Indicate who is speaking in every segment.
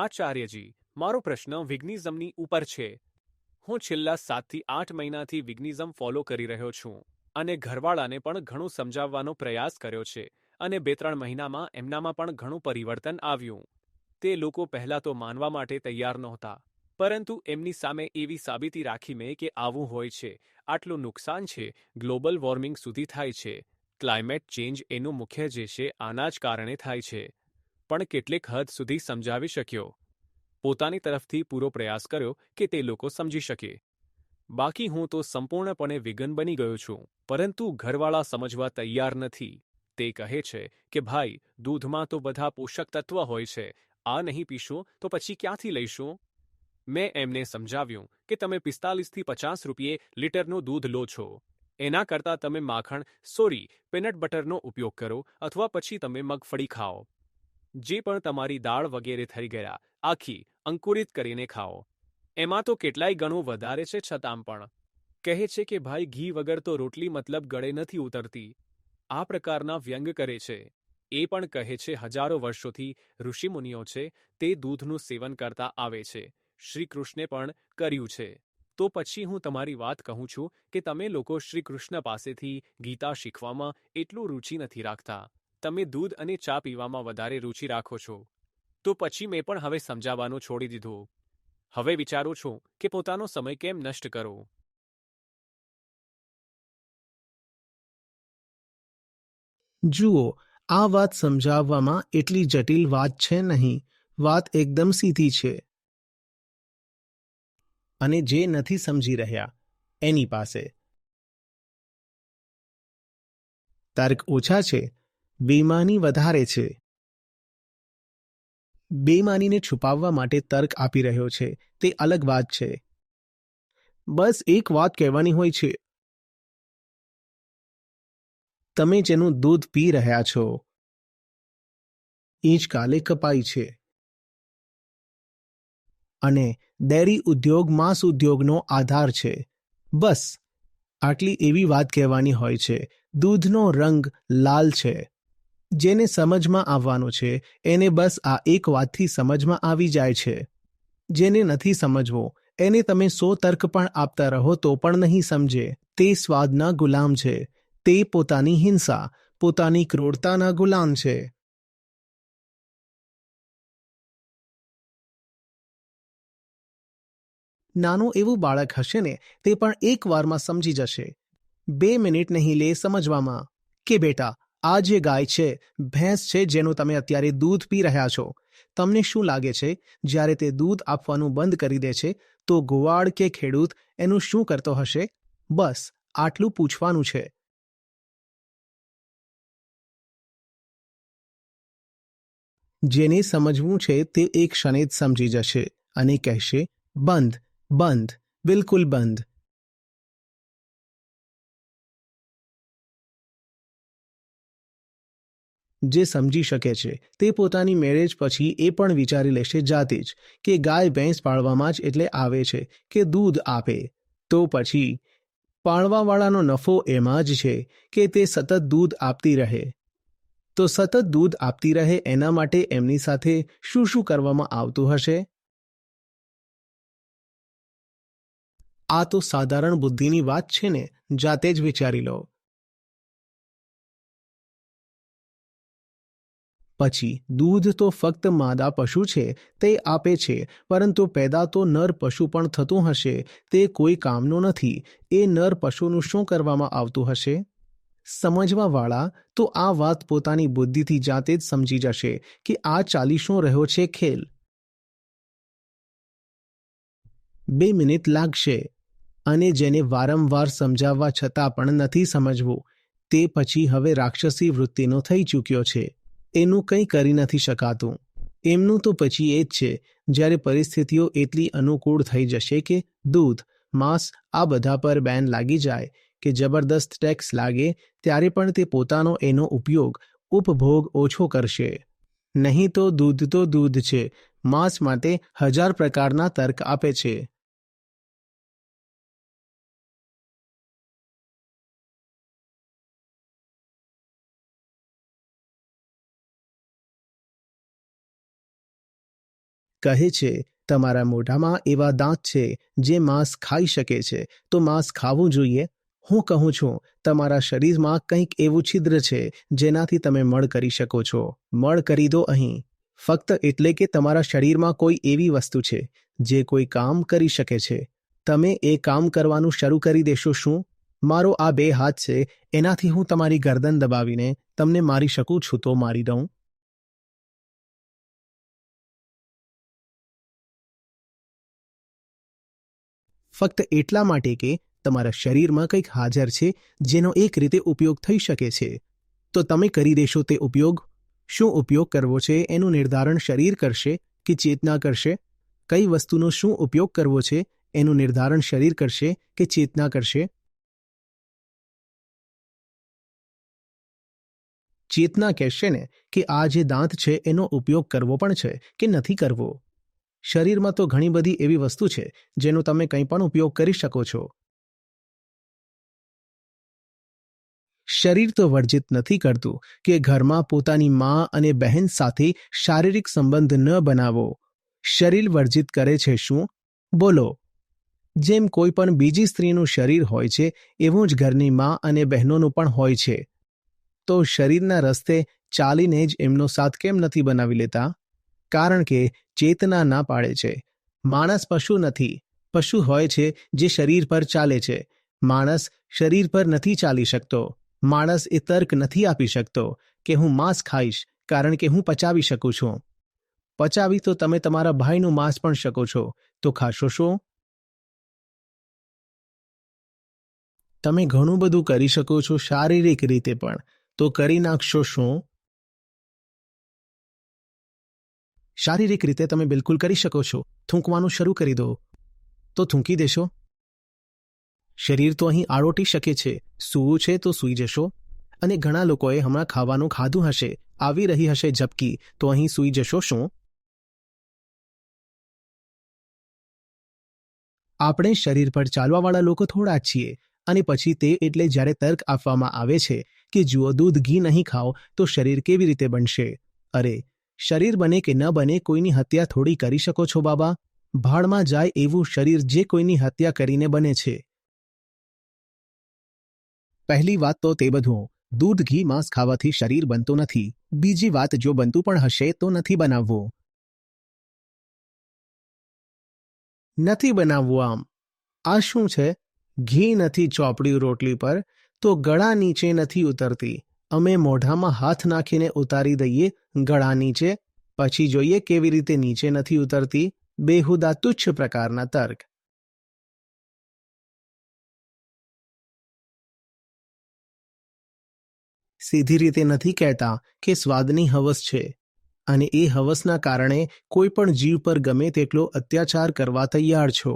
Speaker 1: આચાર્યજી, મારો પ્રશ્ન વિગ્નિઝમની ઉપર છે. હું છેલ્લા સાતથી આઠ મહિનાથી વિગ્નિઝમ ફોલો કરી રહ્યો છું અને ઘરવાળાને પણ ઘણું સમજાવવાનો પ્રયાસ કર્યો છે અને બે ત્રણ મહિનામાં એમનામાં પણ ઘણું પરિવર્તન આવ્યું. તે લોકો પહેલાં તો માનવા માટે તૈયાર નહોતા, પરંતુ એમની સામે એવી સાબિતી રાખી મેં કે આવું હોય છે, આટલું નુકસાન છે, ગ્લોબલ વોર્મિંગ સુધી થાય છે, ક્લાઇમેટ ચેન્જ એનું મુખ્ય જે છે, આના જ કારણે થાય છે. પણ કેટલીક હદ સુધી સમજાવી શક્યો. પોતાની તરફથી પૂરો પ્રયાસ કર્યો કે તે લોકો સમજી શકે. બાકી હું તો સંપૂર્ણપણે વિઘન બની ગયો છું, પરંતુ ઘરવાળા સમજવા તૈયાર નથી. તે કહે છે કે, ભાઈ, દૂધમાં તો બધા પોષક તત્વ હોય છે, આ નહીં પીશું તો પછી ક્યાંથી લઈશું? મેં એમને સમજાવ્યું કે, તમે પિસ્તાલીસથી પચાસ રૂપિયે લીટરનું દૂધ લો છો. એના કરતાં તમે માખણ, સોરી, પીનટ બટરનો ઉપયોગ કરો અથવા પછી તમે મગફળી ખાઓ. જે પણ તમારી દાળ વગેરે થઈ ગયા, આખી અંકુરિત કરીને ખાઓ. એમાં તો કેટલાય ગણું વધારે છે છતાં પણ. કહે છે કે ભાઈ, ઘી વગર તો રોટલી મતલબ ગળે નથી ઉતરતી. આ પ્રકારના વ્યંગ કરે છે. એ પણ કહે છે, હજારો વર્ષોથી ઋષિમુનિઓ છે, તે દૂધનું સેવન કરતા આવે છે. શ્રી કૃષ્ણે પણ કર્યું છે. તો પછી હું તમારી વાત કહું છું કે તમે લોકો શ્રી કૃષ્ણ પાસેથી ગીતા શીખવામાં એટલું રુચિ નથી રાખતા. તમે દૂધ અને ચા પીવામાં વધારે રુચિ રાખો છો, તો પછી મેં પણ હવે સમજાવવાનું છોડી દીધું. હવે વિચારું છું કે પોતાનો સમય કેમ નષ્ટ કરો?
Speaker 2: જુઓ, આ વાત સમજાવવામાં એટલી જટિલ વાત છે નહીં, વાત એકદમ સીધી છે. અને જે નથી સમજી રહ્યા, એની પાસે. તર્ક ઓછા છે બેમાની વધારે છે. બેમાનીને છુપાવવા માટે તર્ક આપી રહ્યો છે. તે અલગ વાત છે. બસ એક વાત કહેવાની હોય છે. તમે જેનું દૂધ પી રહ્યા છો. એ કાલે કપાઈ છે. અને ડેરી ઉદ્યોગ માંસ ઉદ્યોગનો આધાર છે. બસ, આટલી એવી વાત કહેવાની હોય છે. દૂધનો રંગ લાલ છે. જેને સમજમાં આવવાનું છે, એને બસ આ એક વાતથી સમજમાં આવી જાય છે. જેને નથી સમજવો, એને તમે સો તર્ક પણ આપતા રહો તો પણ નહીં સમજે. તે સ્વાદના ગુલામ છે. તે પોતાની હિંસા, પોતાની ક્રૂરતાના ગુલામ છે. નાનું એવું બાળક હશે ને, તે પણ એક વારમાં સમજી જશે. બે મિનિટ નહીં લે સમજવામાં. કે બેટા આ જે ગાય છે, ભેંસ છે જેનું તમે અત્યારે દૂધ પી રહ્યા છો, તમને શું લાગે છે? જ્યારે તે દૂધ આપવાનું બંધ કરી દે છે, તો ગોવાળ કે ખેડૂત એનું શું કરતો હશે? બસ, આટલું પૂછવાનું છે. જેને સમજવું છે તે એક ક્ષણે જ સમજી જશે અને કહેશે, બંધ બંધ, બિલકુલ બંધ. જે સમજી શકે છે તે પોતાની મેરેજ પછી એ પણ વિચારી લેશે જાતે જ કે ગાય ભેંસ પાળવામાં જ એટલે આવે છે કે દૂધ આપે. તો પછી પાળવાવાળાનો નફો એમાં જ છે કે તે સતત દૂધ આપતી રહે. તો સતત દૂધ આપતી રહે એના માટે એમની સાથે શું શું કરવામાં આવતું હશે? આ તો સાધારણ બુદ્ધિની વાત છે ને, જાતે જ વિચારી લો. પછી દૂધ તો ફક્ત માદા પશુ છે, તે આપે છે, પરંતુ પેદા તો નર પશુ પણ થતું હશે, તે કોઈ કામનું નથી, એ નર પશુનું શું કરવામાં આવતું હશે? સમજવાવાળા, તો આ વાત પોતાની બુદ્ધિથી જાતે જ સમજી જશે કે આ ચાલી શું રહ્યો છે ખેલ. બે મિનિટ લાગશે, અને જેને વારંવાર સમજાવવા છતાં પણ નથી સમજવું, તે પછી હવે રાક્ષસી વૃત્તિનો થઈ ચૂક્યો છે. એનું કંઈ કરી નથી શકાતું. એમનું તો પછી એ જ છે, જ્યારે પરિસ્થિતિઓ એટલી અનુકૂળ થઈ જશે કે દૂધ, માંસ આ બધા પર બેન લાગી જાય, કે જબરદસ્ત ટેક્સ લાગે, ત્યારે પણ તે પોતાનો એનો ઉપયોગ, ઉપભોગ ઓછો કરશે. નહીં તો દૂધ તો દૂધ છે, માંસ માટે હજાર પ્રકારના તર્ક આપે છે. કહે છે, તમારા મોઢામાં એવા દાંત છે જે માંસ ખાઈ શકે છે. તો માંસ ખાવું જોઈએ. હું કહું છું, તમારા શરીરમાં કંઈક એવું છિદ્ર છે જેનાથી તમે મળ કરી શકો છો. મળ કરી દો અહીં. ફક્ત એટલે કે તમારા શરીરમાં કોઈ એવી વસ્તુ છે જે કોઈ કામ કરી શકે છે. તમે એ કામ કરવાનું શરૂ કરી દેશો શું? મારો આ બે હાથ છે. એનાથી હું તમારી ગરદન દબાવીને તમને મારી શકું છું તો મારી દઉં. ફક્ત એટલા માટે કે તમારા શરીરમાં કંઈક હાજર છે જેનો એક રીતે ઉપયોગ થઈ શકે છે. તો તમે કરી દેશો તે ઉપયોગ. શું ઉપયોગ કરવો છે એનું નિર્ધારણ શરીર કરશે કે ચેતના કરશે? કઈ વસ્તુનો શું ઉપયોગ કરવો છે એનું નિર્ધારણ શરીર કરશે કે ચેતના કરશે? ચેતના કહેશે ને કે આ જે દાંત છે એનો ઉપયોગ કરવો પણ છે કે નથી કરવો? શરીરમાં તો ઘણી બધી એવી વસ્તુ છે, જેનો તમે કંઈ પણ ઉપયોગ કરી શકો છો. શરીર તો વર્જિત નથી કરતું કે ઘરમાં પોતાની મા અને બહેન સાથે શારીરિક સંબંધ ન બનાવો. શરીર વર્જિત કરે છે શું? બોલો. જેમ કોઈ પણ બીજી સ્ત્રીનું શરીર હોય છે, એવું જ ઘરની મા અને બહેનોનું પણ હોય છે. તો શરીરના રસ્તે ચાલીને જ એમનો સાથ કેમ નથી બનાવી લેતા? કારણ કે ચેતના ના પાડે છે. માણસ પશુ નથી, પશુ હોય છે જે શરીર પર ચાલે છે. માણસ શરીર પર નથી ચાલી શકતો. માણસ એ તર્ક નથી આપી શકતો કે હું માંસ ખાઈશ કારણ કે હું પચાવી શકું છું. પચાવી તો તમે તમારા ભાઈનું માંસ પણ શકો છો. તો ખાશો શું? તમે ઘણું બધું કરી શકો છો શારીરિક રીતે પણ. તો કરી નાખશો શું? શારીરિક રીતે તમે બિલકુલ કરી શકો છો. થૂંકવાનું શરૂ કરી દો. તો થૂંકી દેશો. શરીર તો અહીં આળોટી શકે છે. સૂવું છે તો સૂઈ જશો. અને ઘણા લોકોએ હમણાં ખાવાનું ખાધું હશે, આવી રહી હશે ઝપકી તો અહીં સૂઈ જશો શું? આપણે શરીર પર ચાલવાવાળા લોકો થોડા છીએ. અને પછી તે એટલે જ્યારે તર્ક આપવામાં આવે છે કે જુઓ દૂધ ઘી નહીં ખાઓ, તો શરીર કેવી રીતે બનશે? અરે શરીર બને કે ન બને કોઈની હત્યા થોડી કરી શકો છો બાબા? ભાડમાં જાય એવું શરીર જે કોઈની હત્યા કરીને બને છે. પહેલી વાત તો તે બધું. દૂધ, ઘી, માંસ ખાવાથી શરીર બનતું નથી. બીજી વાત, જો બનતું પણ હશે તો નથી બનાવવું. નથી બનાવવું આમ. આ શું છે? ઘી નથી ચોપડી રોટલી પર, તો ગળા નીચે નથી ઉતરતી. અમે મોઢામાં હાથ નાખીને ઉતારી દઈએ ગળા નીચે, પછી જોઈએ કેવી રીતે નીચે નથી ઉતરતી, બેહુદા તુચ્છ પ્રકારના તર્ક. સીધી રીતે નથી કહેતા કે સ્વાદની હવસ છે, અને એ હવસના કારણે કોઈ પણ જીવ પર ગમે તેટલો અત્યાચાર કરવા તૈયાર છો.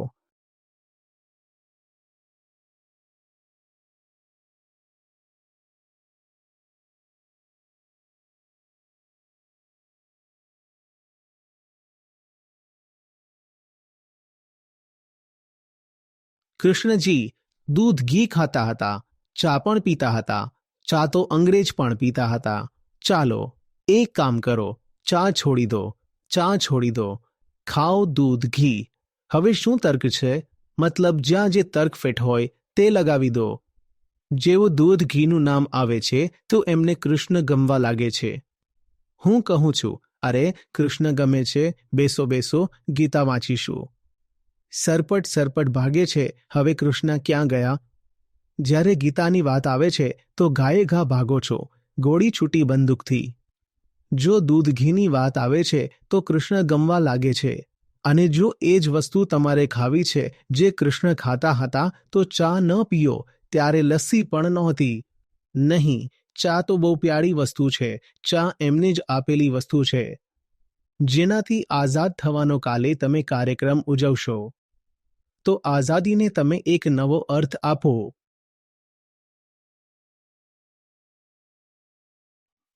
Speaker 2: કૃષ્ણજી દૂધ ઘી ખાતા હતા, ચા પણ પીતા હતા, ચા તો અંગ્રેજ પણ પીતા હતા. ચાલો, એક કામ કરો, ચા છોડી દો, ચા છોડી દો, ખાઓ દૂધ ઘી. હવે શું તર્ક છે? મતલબ જ્યાં જે તર્ક ફિટ હોય તે લગાવી દો. જેવું દૂધ ઘીનું નામ આવે છે, તો એમને કૃષ્ણ ગમવા લાગે છે. હું કહું છું, અરે, કૃષ્ણ ગમે છે, બેસો બેસો, ગીતા વાંચીશું. સરપટ સરપટ ભાગે છે, હવે કૃષ્ણ ક્યાં ગયા? જ્યારે ગીતાની વાત આવે છે, તો ગાયે ઘા ભાગો છો, ગોળી છૂટી બંદૂકથી. જો દૂધ ઘીની વાત આવે છે, તો કૃષ્ણ ગમવા લાગે છે. અને જો એ જ વસ્તુ તમારે ખાવી છે, જે કૃષ્ણ ખાતા હતા, તો ચા ન પીઓ, ત્યારે લસ્સી પણ નહોતી. નહીં, ચા તો બહુ પ્યારી વસ્તુ છે, ચા એમને જ આપેલી વસ્તુ છે. જેનાથી આઝાદ થવાનો કાલે તમે કાર્યક્રમ ઉજવશો. તો આઝાદીને તમે એક નવો અર્થ આપો.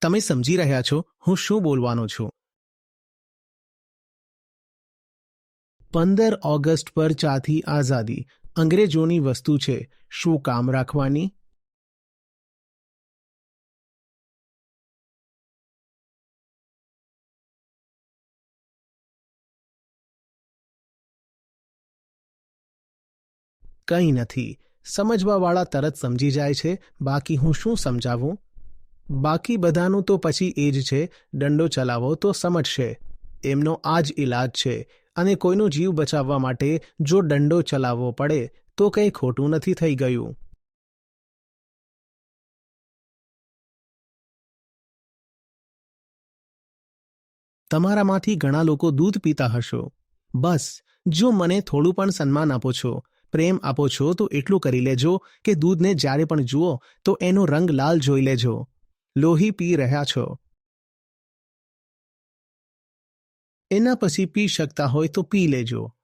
Speaker 2: તમે સમજી રહ્યા છો, હું શું બોલવાનો છું? પંદર ઓગસ્ટ પર ચાથી આઝાદી. અંગ્રેજોની વસ્તુ છે, શું કામ રાખવાની? કંઈ નથી. સમજવાવાળા તરત સમજી જાય છે, બાકી હું શું સમજાવું? બાકી બધાનું તો પછી એ જ છે, દંડો ચલાવો તો સમજશે. એમનો આ જ ઈલાજ છે. અને કોઈનો જીવ બચાવવા માટે જો દંડો ચલાવવો પડે, તો કંઈ ખોટું નથી થઈ ગયું. તમારામાંથી ઘણા લોકો દૂધ પીતા હશો. બસ, જો મને થોડું પણ સન્માન આપો છો પ્રેમ આપો છો તો એટલું કરી લેજો કે દૂધને જ્યારે પણ જુઓ તો એનો રંગ લાલ જોઈ લેજો. લોહી પી રહ્યા છો. એના પછી પી શકતા હોય તો પી લેજો.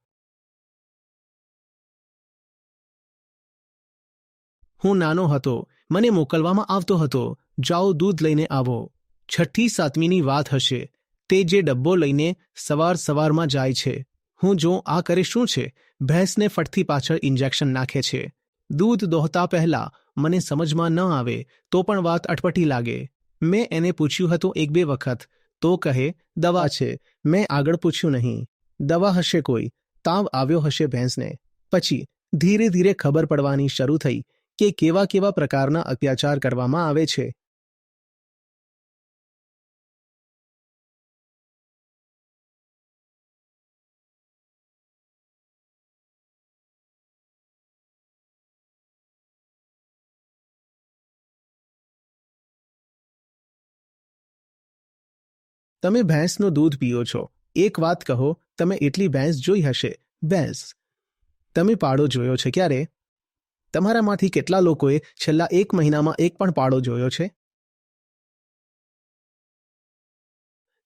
Speaker 2: હું નાનો હતો, મને મોકલવામાં આવતો હતો. જાઓ દૂધ લઈને આવો. છઠ્ઠી સાતમીની વાત હશે. તે જે ડબ્બો લઈને સવાર સવારમાં જાય છે. હું જો આ કરે શું છે? ભેંસને ફટથી પાછળ ઇન્જેક્શન નાખે છે. દૂધ દોહતા પહેલા મને સમજમાં ન આવે તો પણ વાત અટપટી લાગે. મેં એને પૂછ્યું હતું એક બે વખત. તો કહે, દવા છે. મેં આગળ પૂછ્યું નહીં. દવા હશે કોઈ? તાવ આવ્યો હશે ભેંસને. પછી ધીરે ધીરે ખબર પડવાની શરૂ થઈ કે કેવા કેવા પ્રકારના અત્યાચાર કરવામાં આવે છે. તમે ભેંસનું દૂધ પીઓ છો. એક વાત કહો, તમે એટલી ભેંસ જોઈ હશે. ભેંસ. તમે પાડો જોયો છે ક્યારે? તમારામાંથી કેટલા લોકોએ છેલ્લા એક મહિનામાં એક પણ પાડો જોયો છે?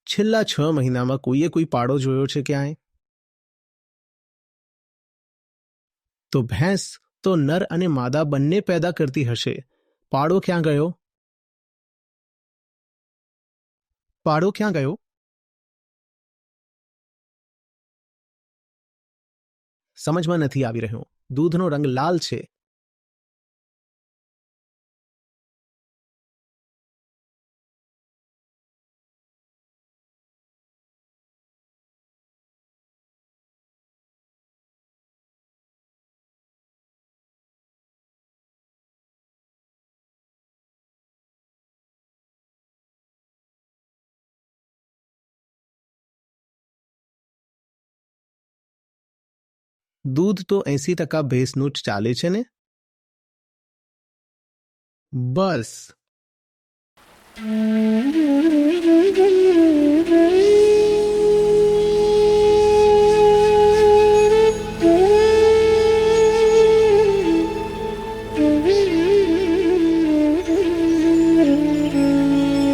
Speaker 2: છેલ્લા છ મહિનામાં કોઈએ કોઈ પાડો જોયો છે ક્યાંય? તો ભેંસ તો નર અને માદા બંને પેદા કરતી હશે. પાડો ક્યાં ગયો? પાડો ક્યાં ગયો? સમજમાં નથી આવી રહ્યો. દૂધનો રંગ લાલ છે. દૂધ તો એસી ટકા ભેંસનું જ ચાલે છે ને? બસ.